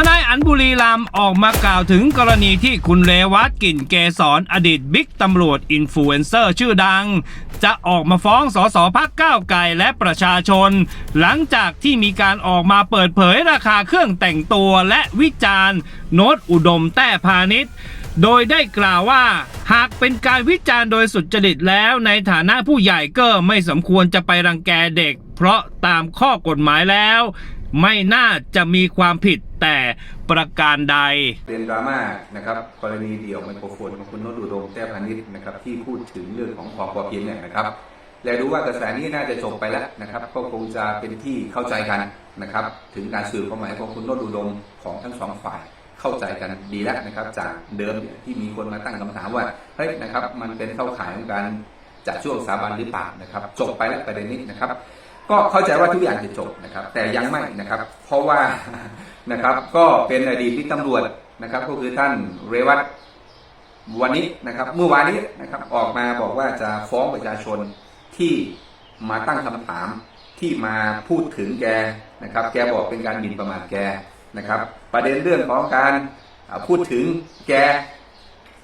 ทนายอันบุรีรัมออกมากล่าวถึงกรณีที่คุณเลวัตกิ่นเกษรอดีตบิ๊กตำรวจอินฟลูเอนเซอร์ชื่อดัง จะออกมาฟ้องสสพักก้าวไกลและประชาชน หลังจากที่มีการออกมาเปิดเผยราคาเครื่องแต่งตัวและวิจารณ์โน้ตอุดมแต้พาณิชย์โดยได้กล่าวว่า หากเป็นการวิจารณ์โดยสุจริตแล้วในฐานะผู้ใหญ่ก็ไม่สมควรจะไปรังแกเด็ก เพราะตามข้อกฎหมายแล้ว ไม่น่าจะมีความผิดแต่ประการใดเป็นดราม่านะครับกรณีเดี่ยวไมโครโฟนของคุณโนตอุดมแต้พานิชนะครับที่พูดถึงเรื่องของความพอเพียงเนี่ยนะครับ และรู้ว่ากระแสนี้น่าจะจบไปแล้วนะครับก็คงจะเป็นที่เข้าใจกันนะครับ ถึงการสื่อความหมายของคุณโนตอุดมของทั้งสองฝ่ายเข้าใจกันดีแล้วนะครับ จากเดิมที่มีคนมาตั้งคำถามว่าเฮ้ยนะครับ มันเป็นเข้าข่ายของการจัดช่วงสถาบันหรือเปล่านะครับ จบไปแล้วประเด็นนี้นะครับ ก็เข้าใจว่าทุกอย่างจะจบนะครับ แต่ยังไม่นะครับ เพราะว่านะครับก็เป็นอดีตที่ตำรวจนะครับ ก็คือท่านเรวัตวันนี้นะครับ เมื่อวานนี้นะครับออกมาบอกว่าจะฟ้องประชาชนที่มาตั้งคำถามที่มาพูดถึงแกนะครับ แกบอกเป็นการหมิ่นประมาทแกนะครับ ประเด็นเรื่องของการพูดถึงแก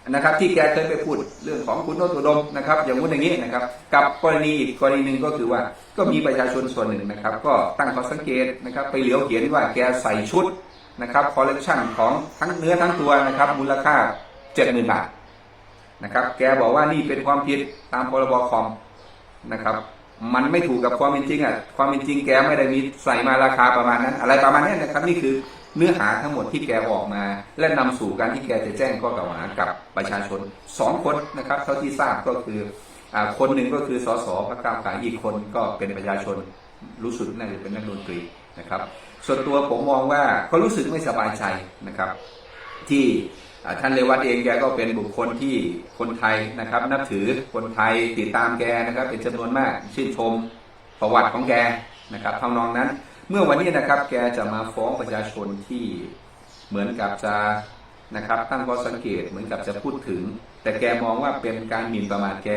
นะครับ ที่แกเคยไปพูดเรื่องของคุณโนตุดมนะครับ อย่างงู้นอย่างนี้นะครับ กับกรณีอีกกรณีหนึ่งก็คือว่าก็มีประชาชนส่วนหนึ่งนะครับ ก็ตั้งข้อสังเกตนะครับ ไปเหลียวเห็นว่าแกใส่ชุดนะครับคอลเลกชันของทั้งเนื้อทั้งตัวนะครับ มูลค่าเจ็ดหมื่นบาทนะครับแกบอกว่านี่เป็นความผิดตามพรบคอมนะครับมันไม่ถูกกับความเป็นจริงอะความเป็นจริงแกไม่ได้มีใส่มาราคาประมาณนั้น อะไรประมาณนี้นะครับนี่คือ เนื้อหาทั้งหมดที่แกออกมา และนำสู่การที่แกจะแจ้งข้อกล่าวหากับประชาชนสองคนนะครับเท่าที่ทราบก็คืออคนหนึ่งก็คือสสพรรคก้าวไกลอีกคนก็เป็นประชาชนรู้สึกน่าจะเป็นนักดนตรีนะครับ ส่วนตัวผมมองว่าก็รู้สึกไม่สบายใจนะครับ ที่ท่านเลวัตเองแกก็เป็นบุคคลที่คนไทยนะครับ นับถือคนไทยติดตามแกนะครับ เป็นจำนวนมากชื่นชมประวัติของแกนะครับทำนองนั้น เมื่อวันนี้นะครับ แกจะมาฟ้องประชาชนที่เหมือนกับจะนะครับ ตั้งข้อสังเกตเหมือนกับจะพูดถึง แต่แกมองว่าเป็นการหมิ่นประมาทแก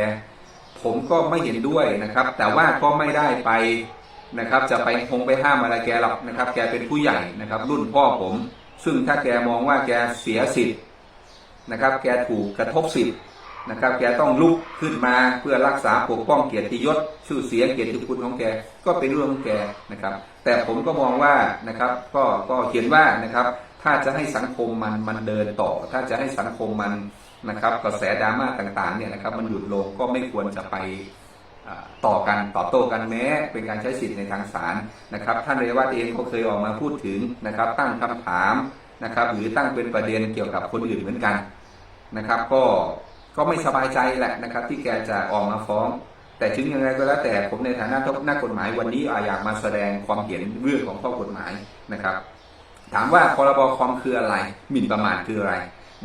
ผมก็ไม่เห็นด้วยนะครับ แต่ว่าก็ไม่ได้ไปนะครับ จะไปคงไปห้ามอะไรแกหรอกนะครับ แกเป็นผู้ใหญ่นะครับ รุ่นพ่อผม ซึ่งถ้าแกมองว่าแกเสียสิทธิ์นะครับ แกถูกกระทบสิทธิ์ นะครับ แกต้องลุกขึ้นมาเพื่อรักษาปกป้องเกียรติยศชื่อเสียงเกียรติคุณของแกก็เป็นเรื่องของแกนะครับ แต่ผมก็มองว่านะครับ ก็ก็เขียนว่านะครับ ถ้าจะให้สังคมมันมันเดินต่อ ถ้าจะให้สังคมมันนะครับ กระแสดราม่าต่างๆเนี่ยนะครับ มันหยุดลงก็ไม่ควรจะไปต่อกันตอบโต้กันแม้เป็นการใช้สิทธิ์ในทางศาลนะครับ ท่านเรวัตเองก็เคยออกมาพูดถึงนะครับ ตั้งคำถามนะครับ หรือตั้งเป็นประเด็นเกี่ยวกับคนอื่นเหมือนกันนะครับ ก็ ก็ไม่สบายใจแหละนะครับ ที่แกจะออกมาฟ้อง แต่ถึงยังไงก็แล้วแต่ผมในฐานะนักกฎหมายวันนี้อยากมาแสดงความเห็นเรื่องของข้อกฎหมายนะครับ ถามว่าพรบคอมคืออะไรหมิ่นประมาทคืออะไร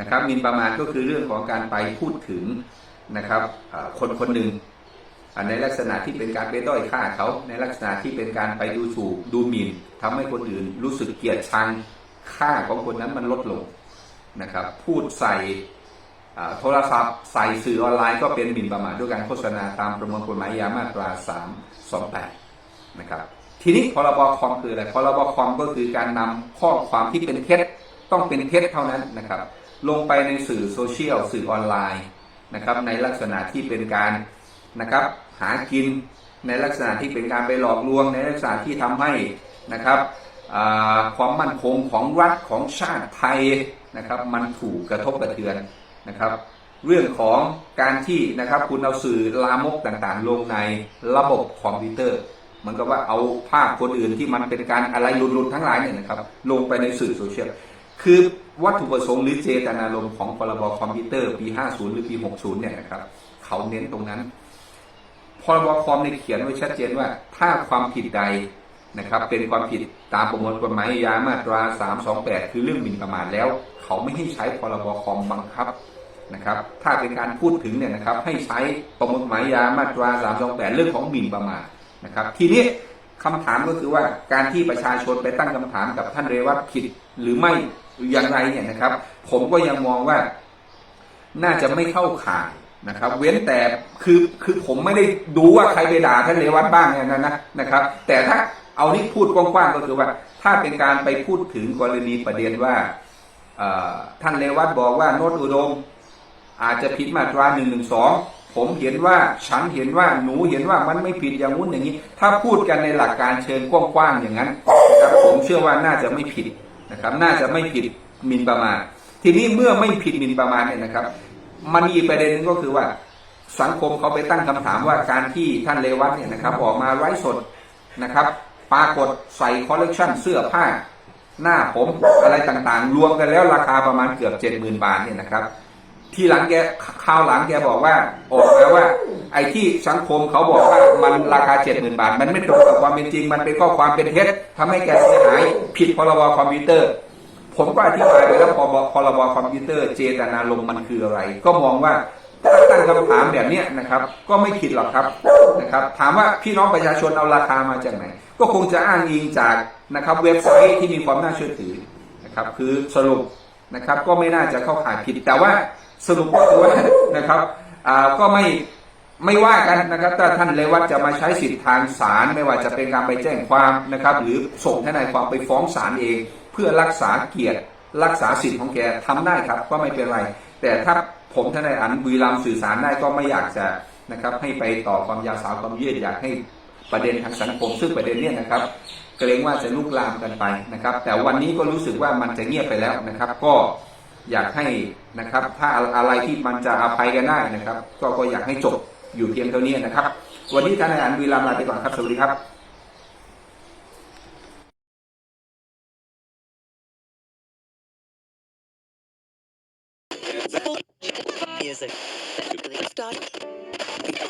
นะครับหมิ่นประมาทก็คือเรื่องของการไปพูดถึงนะครับคนคนหนึ่งในลักษณะที่เป็นการไปด้อยค่าเขาในลักษณะที่เป็นการไปดูถูกดูหมิ่นทำให้คนอื่นรู้สึกเกลียดชังค่าของคนนั้นมันลดลงนะครับ พูดใส่ โทรศัพท์ใส่สื่อออนไลน์ก็เป็นหมิ่นประมาทด้วยการโฆษณาตามประมวลกฎหมายยามาตรา 328 นะครับ ทีนี้พรบคอมคืออะไรพรบคอมก็คือการนำข้อความที่เป็นเท็จต้องเป็นเท็จเท่านั้นนะครับ ลงไปในสื่อโซเชียลสื่อออนไลน์นะครับ ในลักษณะที่เป็นการนะครับหากินในลักษณะที่เป็นการไปหลอกลวง ในลักษณะที่ทำให้นะครับความมั่นคงของรัฐของชาติไทยนะครับ มันถูกกระทบกระเทือน นะครับ เรื่องของการที่นะครับคุณเอาสื่อลามกต่างๆ ลงในระบบคอมพิวเตอร์เหมือนกับว่าเอาภาพคนอื่นที่มันเป็นการอะไรลุนๆทั้งหลายเนี่ยนะครับ ลงไปในสื่อโซเชียลคือวัตถุประสงค์หรือเจตนารมณ์ของพรบคอมพิวเตอร์ปี 50 หรือปี 60 เนี่ยนะครับ เขาเน้นตรงนั้นพรบคอมเนี่ยเขียนไว้ชัดเจนว่า ถ้าความผิดใดนะครับ เป็นความผิดตามประมวลกฎหมายยามาตรา 328 คือเรื่องหมิ่นประมาทแล้ว เขาไม่ให้ใช้พรบคอมบังคับ นะครับ ถ้าเป็นการพูดถึงเนี่ยนะครับให้ใช้ประมวลกฎหมายยามาตรา328 เรื่องของหมิ่นประมาทนะครับ ทีนี้คำถามก็คือว่าการที่ประชาชนไปตั้งคำถามกับท่านเรวัตผิดหรือไม่อย่างไรเนี่ยนะครับ ผมก็ยังมองว่า น่าจะไม่เข้าข่ายนะครับ เว้นแต่คือคือผมไม่ได้ดูว่าใครไปด่าท่านเรวัตบ้างเนี่ยนะนะนะครับ แต่ถ้าเอานี่พูดกว้างๆก็คือว่า ถ้าเป็นการไปพูดถึงกรณีประเด็นว่าท่านเลวัตบอกว่าโนตอุดม อาจจะผิดมาตราหนึ่งหนึ่งสองผมเห็นว่าฉันเห็นว่าหนูเห็นว่ามันไม่ผิดอย่างงู้นอย่างนี้ ถ้าพูดกันในหลักการเชิงกว้างๆอย่างนั้นนะครับผมเชื่อว่าน่าจะไม่ผิดนะครับ น่าจะไม่ผิดมินประมาททีนี้เมื่อไม่ผิดมินประมาทเนี่ยนะครับ มันมีประเด็นนึงก็คือว่า สังคมเขาไปตั้งคำถามว่าการที่ท่านเลวัตเนี่ยนะครับออกมาไร้สดนะครับปรากฏใส่คอลเลกชันเสื้อผ้า หน้าผมอะไรต่างๆ รวมกันแล้วราคาประมาณเกือบเจ็ดหมื่นบาทเนี่ยนะครับ ทีหลังแกคราวหลังแกบอกว่า ออกมาว่า ไอ้ที่สังคมเขาบอกว่ามันราคาเจ็ดหมื่นบาท มันไม่ตรงกับความเป็นจริง มันเป็นข้อความเป็นเท็จทำให้แกเสียหายผิดพรบคอมพิวเตอร์ ผมก็อธิบายไปแล้วพรบพรบคอมพิวเตอร์ เจตนารมณ์มันคืออะไร ก็มองว่าถ้าตั้งคำถามแบบนี้นะครับ ก็ไม่ผิดหรอกครับนะครับ ถามว่าพี่น้องประชาชนเอาราคามาจากไหน ก็คงจะอ้างอิงจากนะครับเว็บไซต์ที่มีความน่าเชื่อถือนะครับ คือสรุป นะครับ ก็ไม่น่าจะเข้าข่ายผิด แต่ว่าสรุปก็คือว่านะครับก็ไม่ไม่ว่ากันนะครับถ้าท่านเลวัตจะมาใช้สิทธิทางศาลไม่ว่าจะเป็นการไปแจ้งความนะครับ หรือส่งทนายความไปฟ้องศาลเอง เพื่อรักษาเกียรติรักษาสิทธิ์ของแกทำได้ครับ ก็ไม่เป็นไร แต่ถ้าผมทนายอันบุรีรัมสื่อสารได้ก็ไม่อยากจะนะครับ ให้ไปต่อความยาวสาวความยืดอยากให้ประเด็นทางสังคมซึ่งประเด็นเนี้นะครับ เกรงว่าจะลุกลามกันไปนะครับ แต่วันนี้ก็รู้สึกว่ามันจะเงียบไปแล้วนะครับ ก็อยากให้นะครับ ถ้าอะไรที่มันจะอภัยกันได้นะครับ ก็ก็อยากให้จบอยู่เพียงเท่านี้นะครับ วันนี้ท่านอาจารย์วีรามลาไปก่อนครับสวัสดีครับ music.